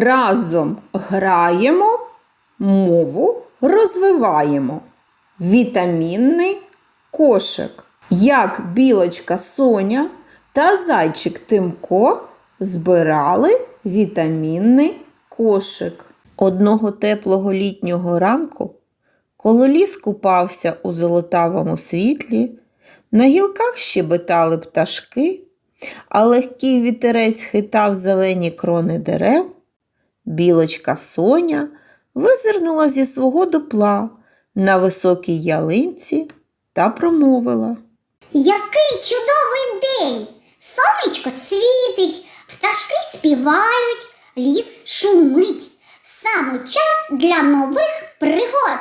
Разом граємо, мову розвиваємо. Вітамінний кошик. Як білочка Соня та зайчик Тимко збирали вітамінний кошик. Одного теплого літнього ранку, коли ліс купався у золотавому світлі, на гілках щебетали пташки, а легкий вітерець хитав зелені крони дерев, білочка Соня визирнула зі свого дупла на високій ялинці та промовила. Який чудовий день! Сонечко світить, пташки співають, ліс шумить. Саме час для нових пригод.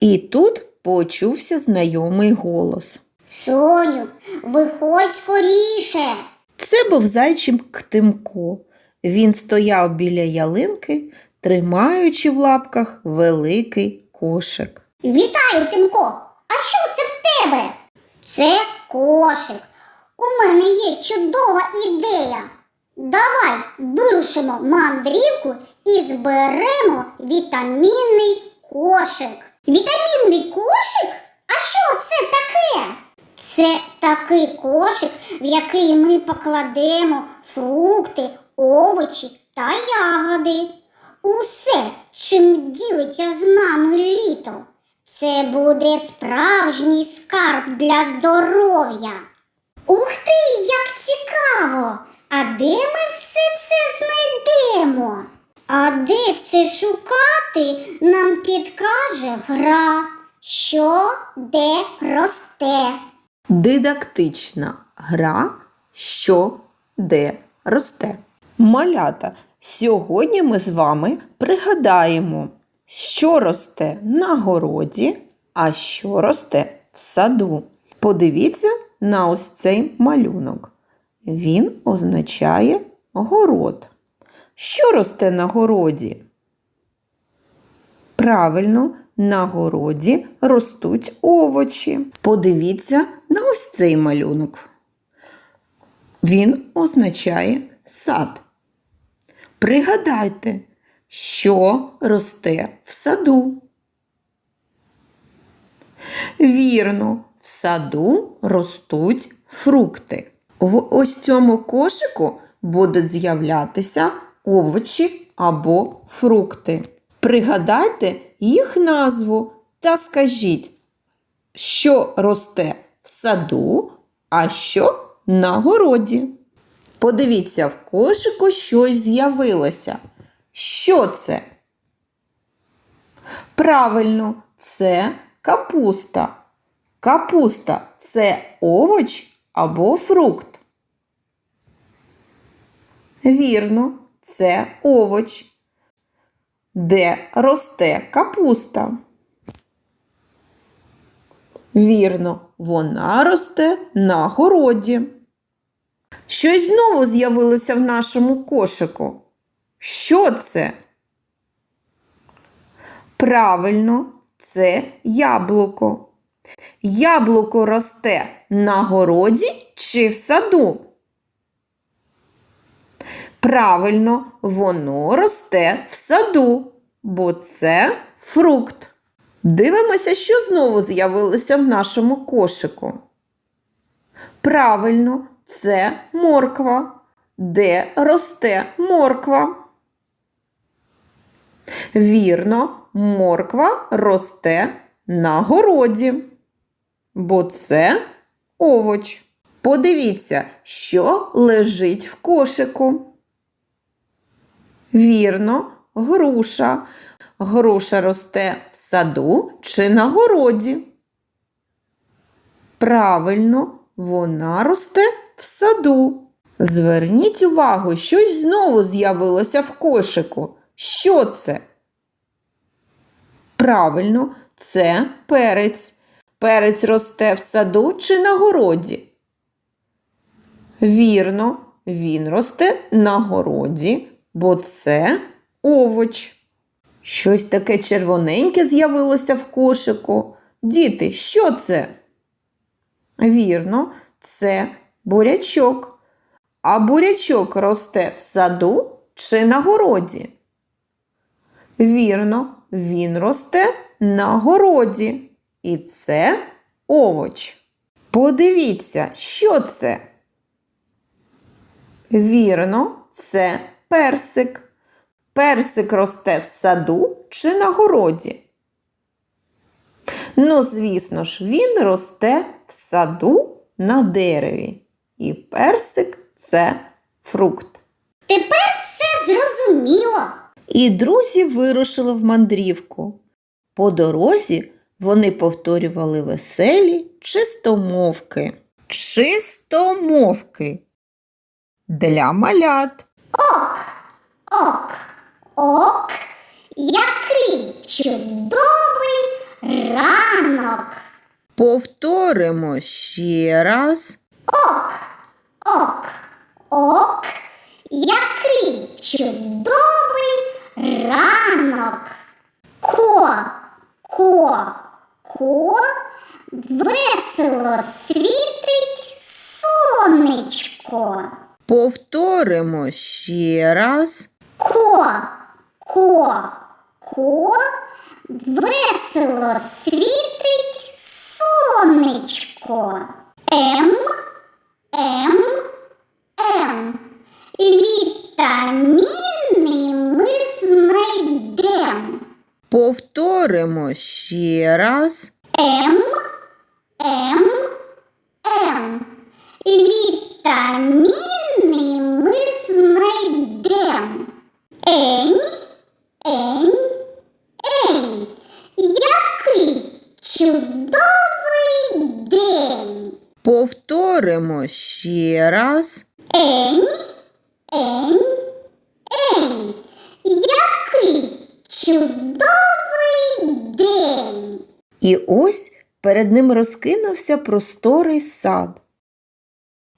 І тут почувся знайомий голос. Соню, виходь скоріше. Це був зайчик Тимко. Він стояв біля ялинки, тримаючи в лапках великий кошик. Вітаю, Тимко! А що це в тебе? Це кошик. У мене є чудова ідея. Давай вирушимо мандрівку і зберемо вітамінний кошик. Вітамінний кошик? А що це таке? Це такий кошик, в який ми покладемо фрукти, овочі та ягоди. Усе, чим ділиться з нами літо. Це буде справжній скарб для здоров'я. Ух ти, як цікаво! А де ми все це знайдемо? А де це шукати, нам підкаже гра, що де росте. Дидактична гра, що де росте. Малята, сьогодні ми з вами пригадаємо, що росте на городі, а що росте в саду. Подивіться на ось цей малюнок. Він означає город. Що росте на городі? Правильно, на городі ростуть овочі. Подивіться на ось цей малюнок. Він означає сад. Пригадайте, що росте в саду. Вірно, в саду ростуть фрукти. В ось цьому кошику будуть з'являтися овочі або фрукти. Пригадайте їх назву та скажіть, що росте в саду, а що на городі. Подивіться, в кошику щось з'явилося. Що це? Правильно, це капуста. Капуста це овоч або фрукт. Вірно, це овоч. Де росте капуста? Вірно, вона росте на городі. Щось знову з'явилося в нашому кошику. Що це? Правильно, це яблуко. Яблуко росте на городі чи в саду? Правильно, воно росте в саду, бо це фрукт. Дивимося, що знову з'явилося в нашому кошику. Правильно, це морква. Де росте морква? Вірно, морква росте на городі, бо це овоч. Подивіться, що лежить в кошику. Вірно, груша. Груша росте в саду чи на городі. Правильно, вона росте в саду. Зверніть увагу, щось знову з'явилося в кошику. Що це? Правильно, це перець. Перець росте в саду чи на городі? Вірно, він росте на городі, бо це овоч. Щось таке червоненьке з'явилося в кошику. Діти, що це? Вірно, це бурячок. А бурячок росте в саду чи на городі? Вірно, він росте на городі. І це овоч. Подивіться, що це? Вірно, це персик. Персик росте в саду чи на городі? Ну, звісно ж, він росте в саду на дереві. І персик це фрукт. Тепер все зрозуміло. І друзі вирушили в мандрівку. По дорозі вони повторювали веселі чистомовки. Чистомовки для малят. Ок, ок, ок, який чудовий ранок. Повторимо ще раз. Ок, ок, ок, який чудовий ранок. Ко, ко, ко, весело світить сонечко. Повторимо ще раз. Ко, ко, ко, весело світить сонечко. М, М, М. Вітаміни ми знайдем. Повторимо ще раз. М, М, М. Вітаміни ми знайдем. Ень, ень, ень. Який чудовий. Повторимо ще раз. Ень, ень, ень. Який чудовий день. І ось перед ним розкинувся просторий сад.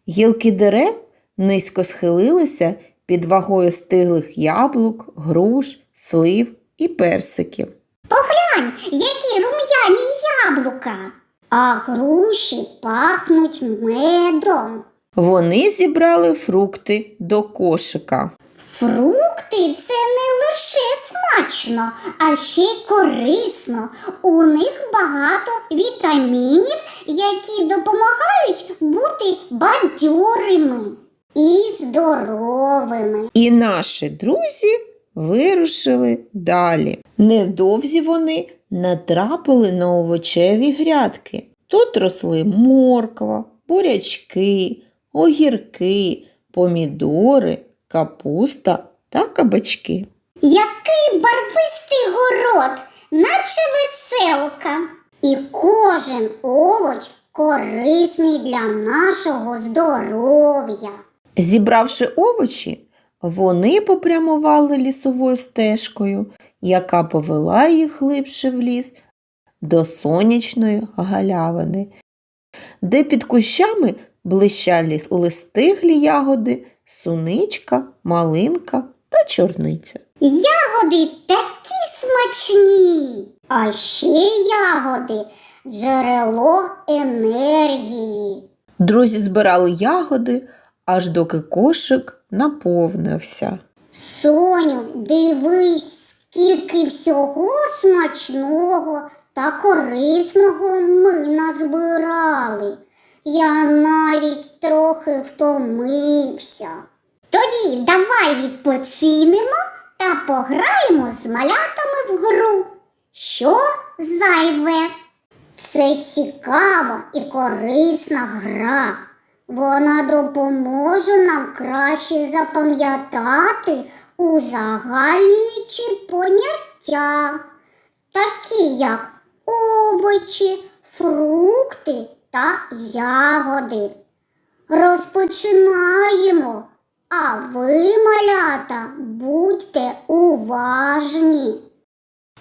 Гілки дерев низько схилилися під вагою стиглих яблук, груш, слив і персиків. Поглянь, які рум'яні яблука. А груші пахнуть медом. Вони зібрали фрукти до кошика. Фрукти це не лише смачно, а ще й корисно. У них багато вітамінів, які допомагають бути бадьорими і здоровими. І наші друзі вирушили далі. Невдовзі вони натрапили на овочеві грядки. Тут росли морква, бурячки, огірки, помідори, капуста та кабачки. Який барвистий город, наче веселка. І кожен овоч корисний для нашого здоров'я. Зібравши овочі, вони попрямували лісовою стежкою, яка повела їх глибше в ліс до сонячної галявини, де під кущами блищали листиглі ягоди, суничка, малинка та чорниця. Ягоди такі смачні. А ще ягоди джерело енергії. Друзі збирали ягоди, аж доки кошик наповнився. Соню, дивись, скільки всього смачного та корисного ми назбирали. Я навіть трохи втомився. Тоді давай відпочинемо та пограємо з малятами в гру. Що зайве? Це цікава і корисна гра. Вона допоможе нам краще запам'ятати узагальнюючі поняття, такі як овочі, фрукти та ягоди. Розпочинаємо, а ви, малята, будьте уважні.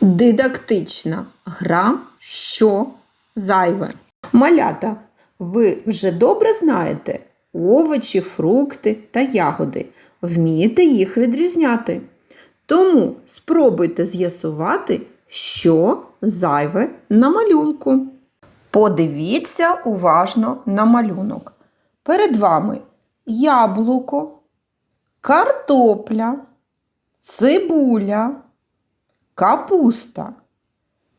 Дидактична гра що зайве. Малята, ви вже добре знаєте овочі, фрукти та ягоди. Вмієте їх відрізняти. Тому спробуйте з'ясувати, що зайве на малюнку. Подивіться уважно на малюнок. Перед вами яблуко, картопля, цибуля, капуста.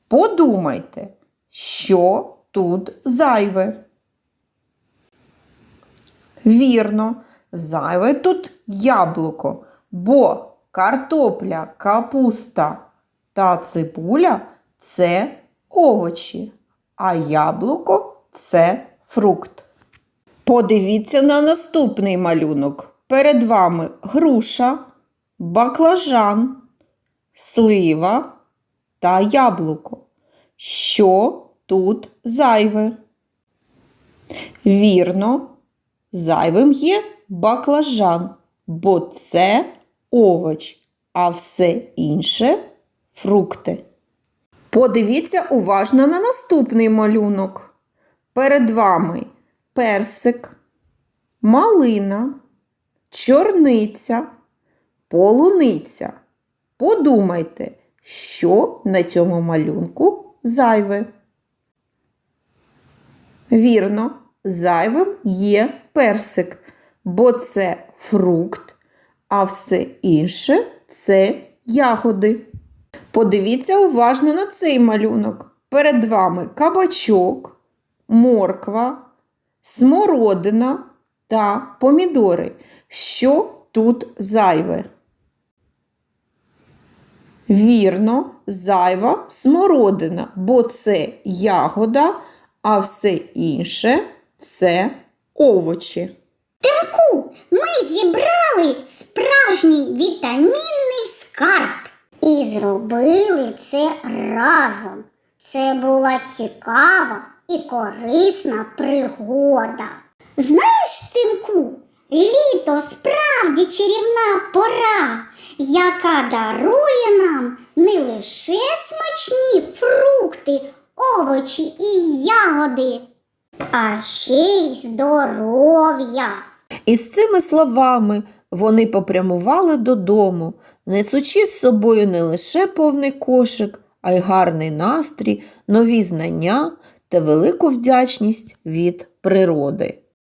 Подумайте, що тут зайве. Вірно, зайве тут яблуко, бо картопля, капуста та цибуля це овочі, а яблуко це фрукт. Подивіться на наступний малюнок. Перед вами груша, баклажан, слива та яблуко. Що тут зайве? Вірно, зайвим є баклажан, бо це овоч, а все інше фрукти. Подивіться уважно на наступний малюнок. Перед вами персик, малина, чорниця, полуниця. Подумайте, що на цьому малюнку зайве. Вірно, зайвим є персик, бо це фрукт, а все інше це ягоди. Подивіться уважно на цей малюнок. Перед вами кабачок, морква, смородина та помідори. Що тут зайве? Вірно, зайва смородина, бо це ягода, а все інше це овочі. Ку, ми зібрали справжній вітамінний скарб. І зробили це разом. Це була цікава і корисна пригода. Знаєш, Тинку, літо справді чарівна пора, яка дарує нам не лише смачні фрукти, овочі і ягоди, а ще й здоров'я. І з цими словами вони попрямували додому, несучи з собою не лише повний кошик, а й гарний настрій, нові знання та велику вдячність від природи.